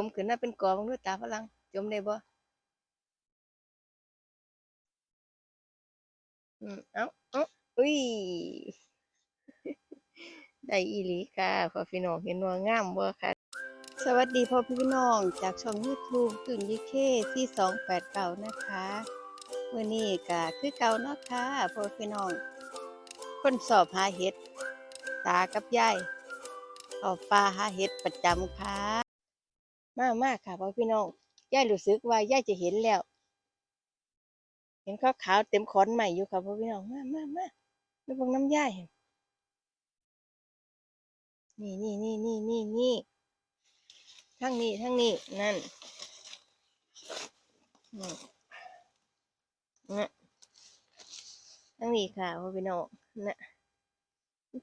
จมขึ้นน่าเป็นกอบังด้วยตาฝรั่งจมได้บ่อืมเอ้าเอ้าอุ้ยได้อีหลีค่ะพอพี่น้องเห็นว่างามบ่ค่ะ สวัสดีพ่อพี่น้องจากช่อง YouTube ตุนยิเคที่289นะคะมื้อนี้ก็คือเก่าเนาะค่ะพ่อพี่น้อง คนสอบหาเห็ด ตากับยายออกป่าหาเห็ดประจำค่ะ มากมากค่ะพ่อพี่น้องยายรู้สึกว่ายายจะเห็นแล้ว เห็นขาวขาวๆเต็มขอนใหม่อยู่ค่ะพ่อพี่น้องมากมากมาแล้วพวกน้ำยายนี่นี่นี่นี่นี่นี่ทั้งนี้ทั้งนี้นั่นนี่นะทั้งนี้ค่ะพ่อพี่น้องนะ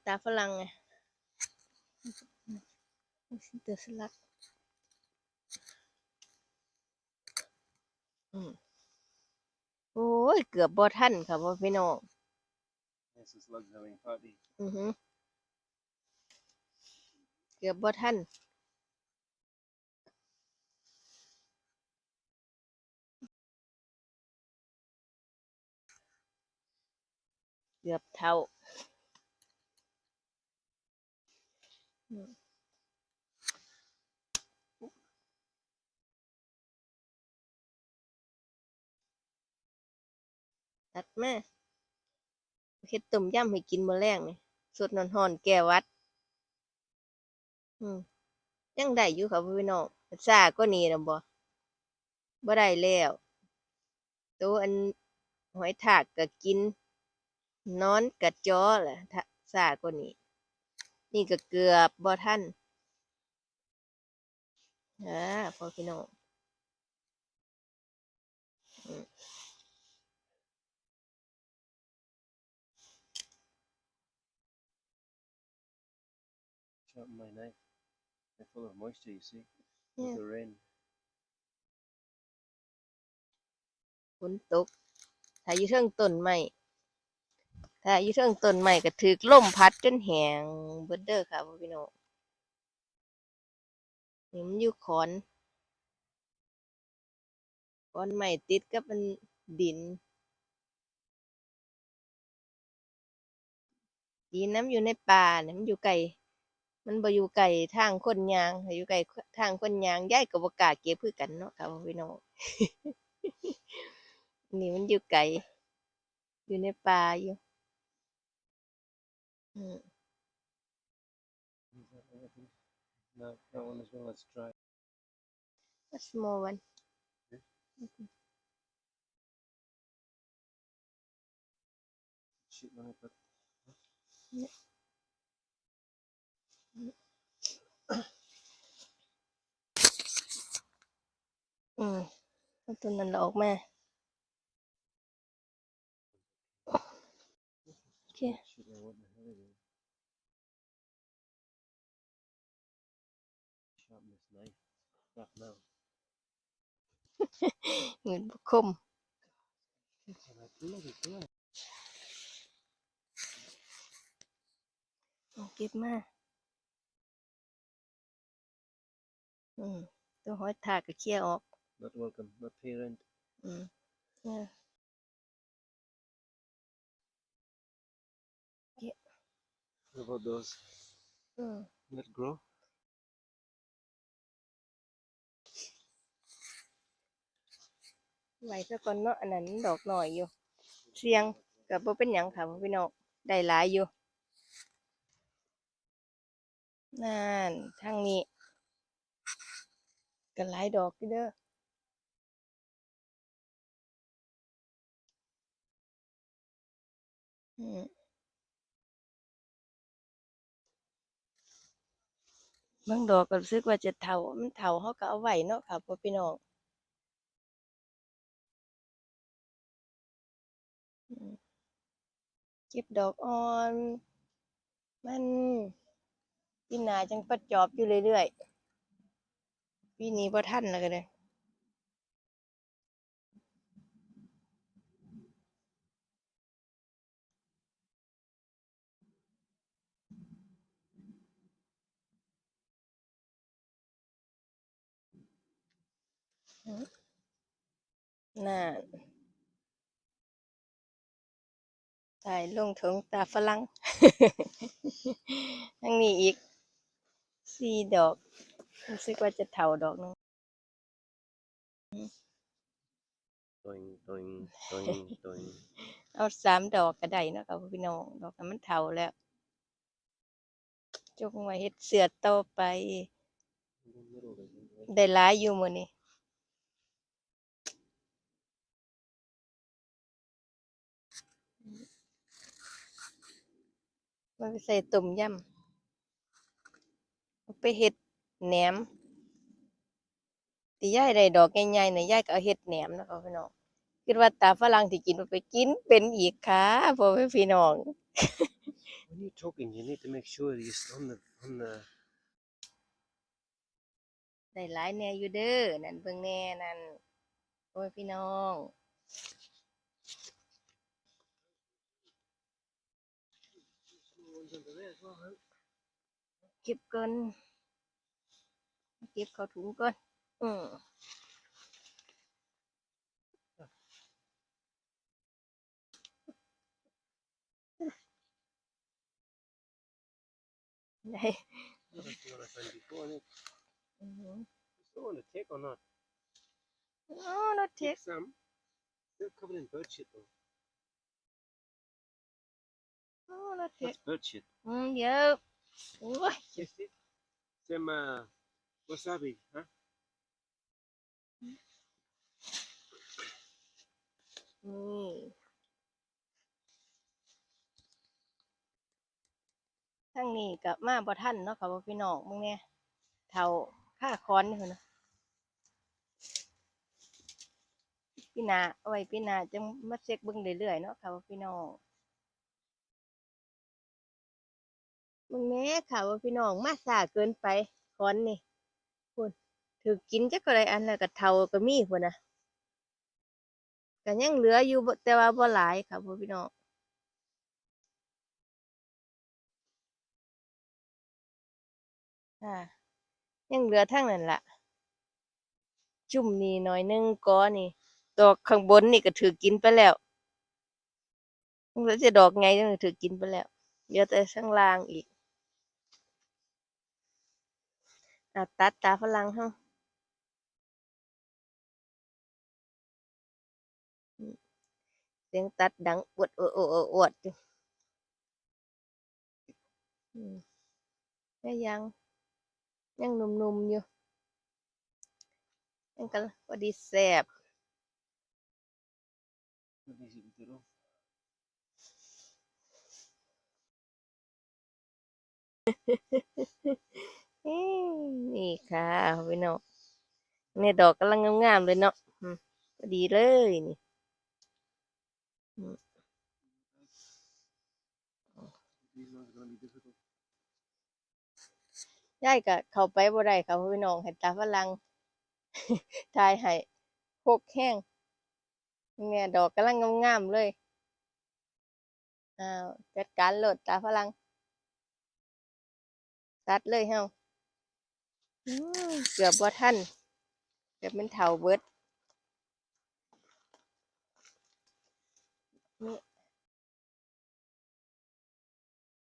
ตาฝรั่งไงตอร์สลัก อืม โอ้ย เกือบบ่ทันค่ะพ่อพี่น้อง Yes, it's slugs having party. อือหือเกือบบ่ทันเกือบเท่าอื ตัดมาเฮ็ดต้มยำให้กินมื้อแรงนี่สดร้อนแก้วัด อืมยังได้อยู่ค่ะพี่น้องซาก็นี่นะบ่บ่ได้แล้วตัวอันหอยทากก็กิน นอนกระจ้อแหละซาก็นี่นี่ก็เกือบบ่ทันอ่าพอพี่น้อง Chop my knife. They're full of moisture, you see. Yeah. With the rain. ฝนตก ถ้าอยู่เทิงต้นไม้ถ้าอยู่เทิงต้นไม้ก็ถูกลมพัดจนแห้งเบิดเด้อค่ะพ่อพี่น้องนี่มันอยู่ขอนขอนไม้ติดกับมันดินดีน้ำอยู่ในป่าเนี่ยมันอยู่ไกล มันบ่อยู่ไกลทางคนยางอยู่ไกลทางคนยางยายก็บ่กล้าเก็บคือกันเนาะค่ะพี่น้องนี่มันอยู่ไกลอยู่ในป่าอยู่ a small one Shit, let me put. อืมตัวนั้นเราออกมา โอเคมือนบุคคมเก็บมาอืมตัวหอยถากกับเคี้ยออก Not welcome. Not parent. อืมเนี่ย What about those? อืม Let grow. ไว้ซะก่อนเนาะอันนั้นดอกหน่อยอยู่เสียงกับบ่เป็นหยังค่ะพ่อพี่น้องได้หลายอยู่นั่นทางนี้ก็หลายดอกอยู่เด้อ บางดอกก็รู้สึกว่าจะเฒ่ามันเฒ่าเขาก็เอาไว้เนาะค่ะพ่อพี่น้องเก็บดอกอ่อน มันปีหนาจังประจอบอยู่เรื่อยๆปีนี้บ่ทันแล้วก็เลย น่าตายลงถงตาฝรั่งทั้งนี้อีกสี่ดอกรู้สึกว่าจะเท่าดอกหนึง Doing, doing, doing, doing. เอาสามดอกก็ได้เนาะครับพี่น้องดอกนั้นมันเท่าแล้วจงไว้เฮ็ดเสือต่อไป In the middle of it. ได้หลายอยู่มื้อนี้ มันไปใส่ต้มยำเอาไปเฮ็ดแหนมที่ยายได้ดอกใหญ่ๆเนี่ยยายก็เอาเฮ็ดแหนมเนาะครับพี่น้องคิดว่าตาฝรั่งที่กินมันไปกินเป็นอีกค่ะพ่อแม่พี่น้อง When you're talking, you need to make sure that you're on the on the. ได้หลายแหน่อยู่เด้อนั่นเบิ่งแหน่นั่นโอ้ยพี่น้อง เก็บก่อนเก็บเข้าถุงก่อน อืมได้ That's the one I found before. I think. อือหือ Still want to take or not? อ๋อ not take Take some. They're covered in bird shit though. อ๋อ not take That's bird shit. อืมเยอะโอ้ย Taste it. Some uh, wasabi, huh? นี่ทั้งนี้กับมาบ่ทันเนาะค่ะว่าพี่น้องมึงเนี่ยเท่าค่าคอนนี่พุ่นนะพี่นาเอาไว้พี่นาจังมาเช็คเบิ่งเรื่อยๆเนาะค่ะว่าพี่น้อง มึงแม่ค่ะว่าพี่น้องมาสาเกินไปคอนนี่พุ่นถือกินจักอะไรอันแล้วก็เทาก็มีพุ่นนะก็ยังเหลืออยู่แต่ว่าบ่หลายค่ะพ่อพี่น้องอ่ายังเหลือทั้งนั้นล่ะจุ่มนี่หน่อยหนึงก้อนี่ดอกข้างบนนี่ก็ถือกินไปแล้วมันก็จะดอกไงมันถือกินไปแล้วเหลือแต่ข้างล่างอีก อะตัดตาฝรั่งเฮาเสียงตัดดังอวดอวดอวดอวดอวดอยู่อืมก็ยัง ยังหนุ่มๆอยู่ ยังกันพอดีแซ่บ What is it with it all? เอ้ย นี่ค่ะพี่น้องเนี่ยดอกกำลังงามๆเลยเนาะพอดีเลยนี่ยายก็เข้าไปบ่ได้ค่ะพี่น้องให้ตาฝรั่งทายให้พกแห้งเนี่ยดอกกำลังงามๆเลยอ้าวจัดการโหลดตาฝรั่งตัดเลยเฮา เกือบบ่าทันเกือบเป็นเถาเบิดนี่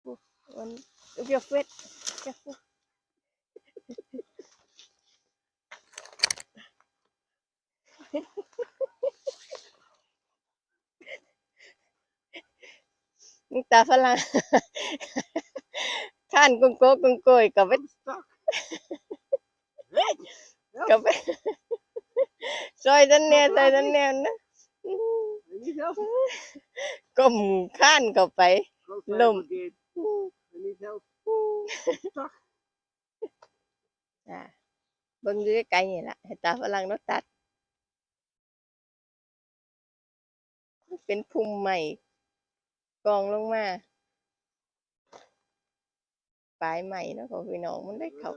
อุ๊ยมันเบียเฟดเบียเฟดนี่ตาฝรั่งข้านกุ้งโก้กุ้งโกยกับไป Stuck. กับไปซอยดันแน่ซอยดันแน่นะ I need help. ก้มข้านกับไป Call fire Lum. brigade. I need help. Stuck. อ่าเบิ่งอยู่ไกลๆนี่ล่ะให้ตาฝรั่งเนาะตัด เป็นพุ่มใหม่กองลงมาปลายใหม่เนาะของพี่น้องมันได้ Let เข้า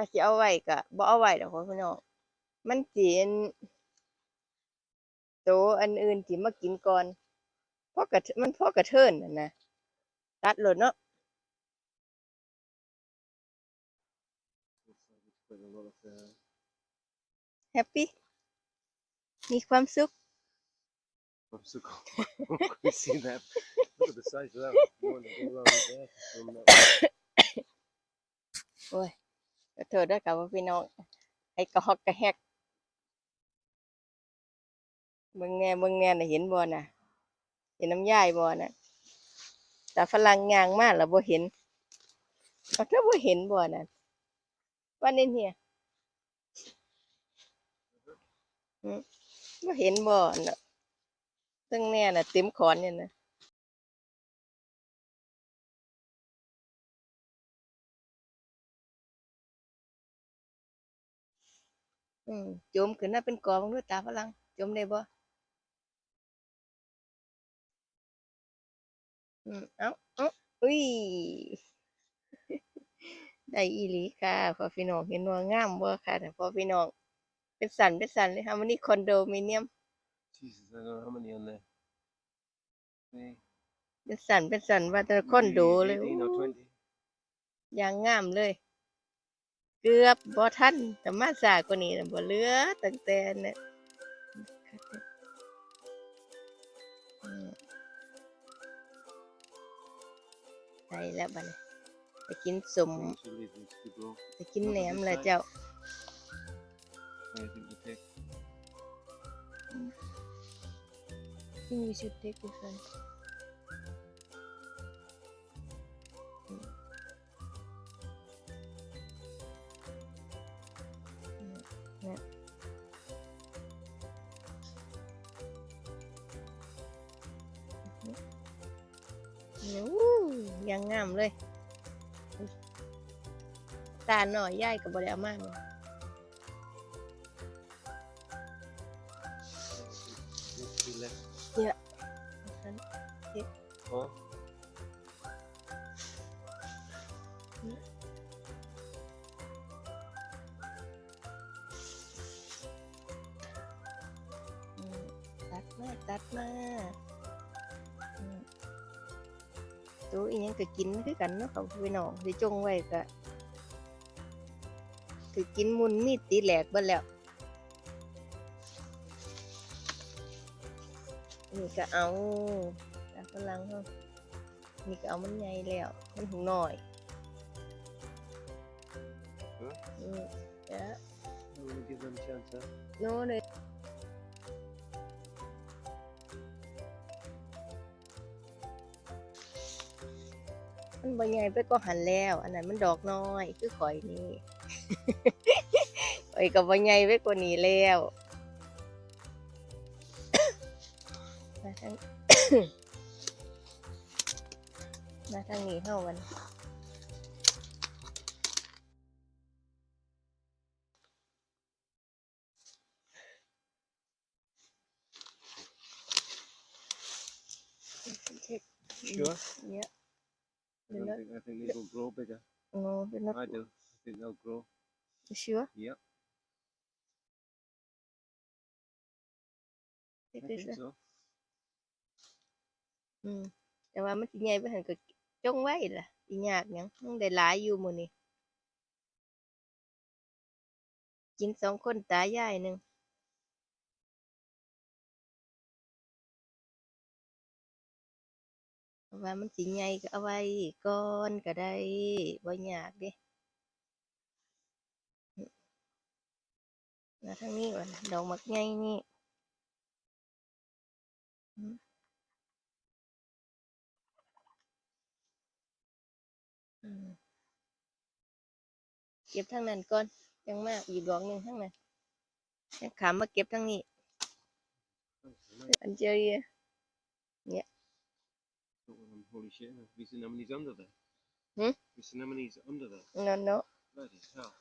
them grow. I think. อาจจะเอาไว้ก็บ่เอาไว้ดอกของพี่น้องมันสิอันโตอันอื่นที่มากินก่อนเพราะกระเทมันเพราะกระเทินน่ะนะตัดโลดเนาะ Quite a lot of uh, แฮปปี้มีความสุข popsicle. Can you see that? Look at the size of that one. You want to go around there from that โอ้ยขอโทษด้วยกับว่าพี่น้อง ไอ้กอกกระแฮกเบิ่งแน่เบิ่งแน่น่ะเห็นบ่น่ะ เห็นน้ำยายบ่น่ะแต่ฝรั่งยางมากแล้วบ่เห็นเขาก็บ่เห็นบ่น่ะว่านี่เนี่ยบ่เห็นบ่น่ะตั้งแน่น่ะเต็มขอนเนี่ยนะ อืมโจมขึ้นน่ะเป็นกองด้วยตาฝรั่งโจมได้บ่อืมเอ้าเอ้าอุ้ยได้อีหลีค่ะพอพี่น้องเห็นว่างามบ่ค่ะแต่พอพี่น้องเป็นสันเป็นสันเลยค่ะวันนี้คอนโดมิเนียม Jesus, I don't know how many on there. See? เป็นสันเป็นสันว่าแต่คอนโด Maybe เลย18 or 20. อย่างงามเลย เกือบบอทันแต่มาสากว่านี้บ่เหลือตั้งแต่เนี่ยไปแล้วบัดนี้ไปกินสมไปกินแหนมเลยเจ้ากินวิชุดเด็กดีกว่า ยังงามเลย ตาหน่อยย่ายกับบริอามากเลย ตัวอีหยังก็กินคือกันเนาะเขาพี่น้องสิจงไว้ก็คือกินมุนมีดตีแหลกเบิดแล้วนี่ก็เอาตาฝรั่งเฮานี่ก็เอามันใหญ่แล้ว มันหูน้อย Huh? อืมเดี๋ยว you want to give them a chance, huh? โน่ บ่ใหญ่ไปก็หันแล้ว อันนั้นมันดอกน้อยคือข่อยนี่ข่อยก็บ่ใหญ่ไปกว่านี้แล้วมาทางมาทางนี้เฮาวัน Check. Sure? Yeah. I, They're don't not- think, I think these will grow bigger. No, they're not I do. I think they'll grow. You sure. Yep. I Take this think one. so. อืมแต่ว่ามันสิใหญ่ไปหันก็จงไว้ล่ะสิยากห ว่ามันสิใหญ่ก็เอาไว้ก่อนก็ได้บ่ยากเด้อืมมาทางนี้ก่อนดอกมักใหญ่นี่อืมอืมเก็บทางนั้นก่อนยังมากอีกดอกหนึ่งทางนั้นยังขามมาเก็บทางนี้ That's nice. อันเจอเรีย Got one on holy shit, have you seen how many's under there? Hmm? Have you seen how many's under there? No, no. Bloody hell.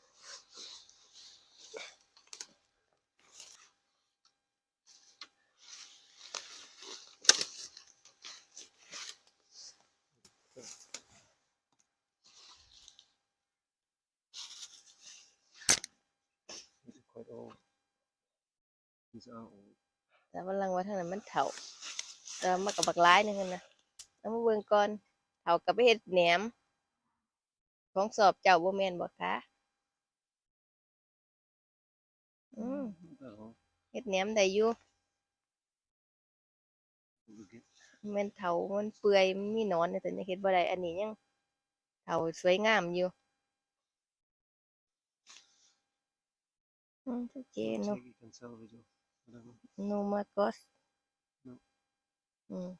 quite thằng này mình thậu. Rồi, mắc cả bạc lái nữa nè. เถาแต่ว่ามากับบักร้ายหนึงนั่นนะแล้วมาเบิ่งก่อนเถากับไปเฮ็ดแหนม ของสอบเจ้าบ่แม่นบ่คะอืม Oh, เฮ็ดแหนมได้อยู่ look at มันเถามันเปื่อยมันมีหนอนแต่ยังเฮ็ดบ่ได้อันนี้ยังเถาสวยงามอยู่อืมโอเคเนาะ check you can salvage off. Whatever. no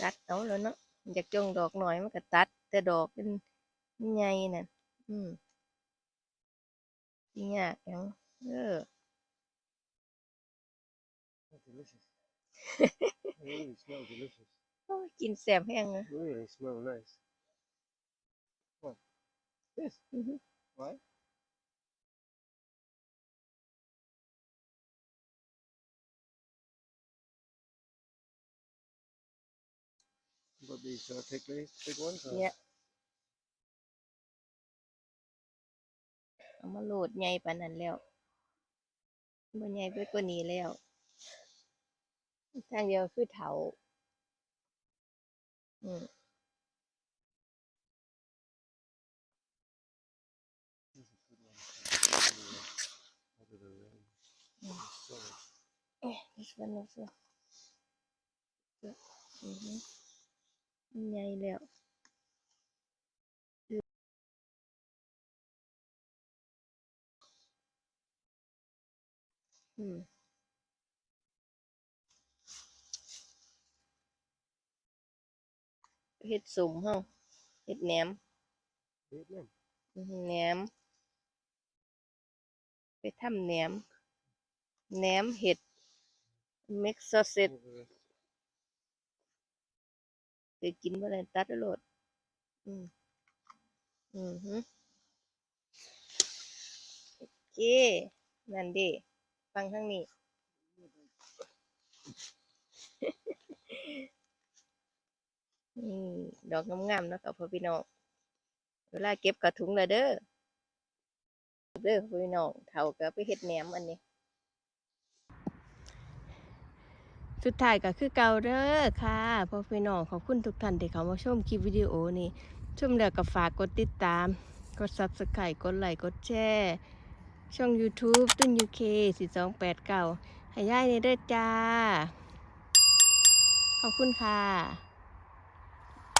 ตัดเอาแล้วเนาะอยากจงด อกหน่อยมันก็ตัดแต่ดอกเป็นใหญ่น่ะอืมสิยากหยังเออ Oh, delicious. they really smell delicious. โอ้ยกินแสบแห้งเลย Really smell nice. What? This? อือฮึ Why? But these uh, take these big ones? Or? เเอามาโหลดใหญ่ปานนั้นแล้วบ่ใหญ่ไปกว่านี้แล้วทางเดียวคือเถาอืม This is a good one. Anyway, Other than that, Mm. it's solid. เอ๊ะ this one also อือฮึมันใหญ่แล้ว อืมเฮ็ดสมเฮาเฮ็ดแหนม Vietnam. อือหือแหนม ไปทำแหนมแหนมเห็ดเม็กซอสเซต Over there. เคยกินบ่ได้ตัดเอาโลด อืม อือฮึโอเค นั่นเดิ ฟังทางนี้ นี่ ดอกงามๆนะค่ะพ่อพี่น้อง เวลาเก็บกระถุงละเด้อ เด้อพี่น้อง เท่ากับไปเฮ็ดแหนมอันนี้ สุดท้ายก็คือเก่าเด้อค่ะพ่อพี่น้องขอบคุณทุกท่านที่เข้ามาชมคลิปวิดีโอนี้ ชมแล้วก็ฝากกดติดตาม กด Subscribe กดไลค์ กดแชร์ ช่อง YouTube ตุ้น UK 4289ให้ย่ายนี่เด้อจ้า ขอบคุณค่ะ